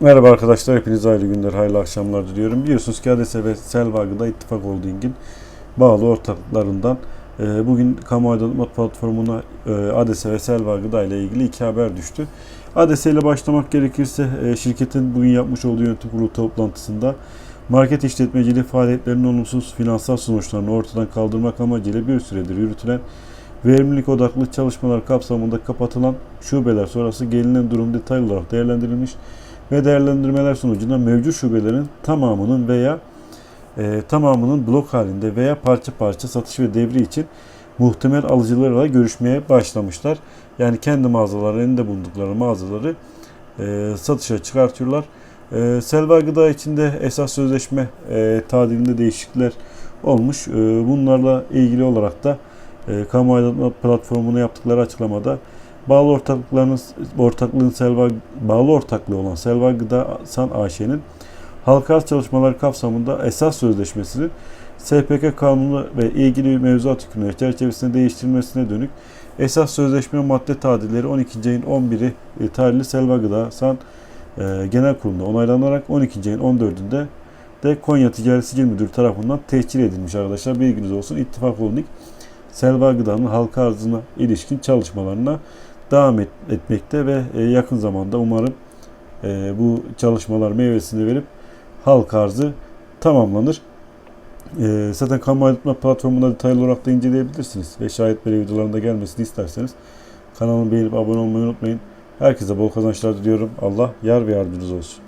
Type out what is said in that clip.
Merhaba arkadaşlar, hepinize hayırlı günler, hayırlı akşamlar diliyorum. Biliyorsunuz ki ADS ve Selva Gıda İttifak Holding'in bağlı ortaklarından e, bugün kamu aydınlatma platformuna e, ve Selva Gıda ile ilgili iki haber düştü. ADS ile başlamak gerekirse e, şirketin bugün yapmış olduğu yönetim kurulu toplantısında market işletmeciliği faaliyetlerinin olumsuz finansal sonuçlarını ortadan kaldırmak amacıyla bir süredir yürütülen verimlilik odaklı çalışmalar kapsamında kapatılan şubeler sonrası gelinen durum detaylı olarak değerlendirilmiş ve değerlendirmeler sonucunda mevcut şubelerin tamamının veya e, tamamının blok halinde veya parça parça satış ve devri için muhtemel alıcılarla görüşmeye başlamışlar. Yani kendi mağazaları, elinde bulundukları mağazaları e, satışa çıkartıyorlar. E, Selva Gıda içinde esas sözleşme e, tadilinde değişiklikler olmuş. E, bunlarla ilgili olarak da e, kamu aydınlatma platformuna yaptıkları açıklamada bağlı ortaklıklarının ortaklığın Selva bağlı ortaklığı olan Selva Gıda San AŞ'nin halka arz çalışmaları kapsamında esas sözleşmesinin SPK kanunu ve ilgili mevzuat hükümleri çerçevesinde değiştirilmesine dönük esas sözleşme madde tadilleri 12. ayın 11'i e, tarihli Selva Gıda San e, Genel Kurulu'nda onaylanarak 12. ayın 14'ünde de Konya Ticaret Sicil Müdürü tarafından tehcir edilmiş arkadaşlar. Bilginiz olsun. İttifak Holding Selva Gıda'nın halka arzına ilişkin çalışmalarına devam et, etmekte ve e, yakın zamanda umarım e, bu çalışmalar meyvesini verip halk arzı tamamlanır. E, zaten kamu aydınlatma platformunda detaylı olarak da inceleyebilirsiniz. Ve şayet böyle videolarında gelmesini isterseniz kanalımı beğenip abone olmayı unutmayın. Herkese bol kazançlar diliyorum. Allah yar ve yardımcınız olsun.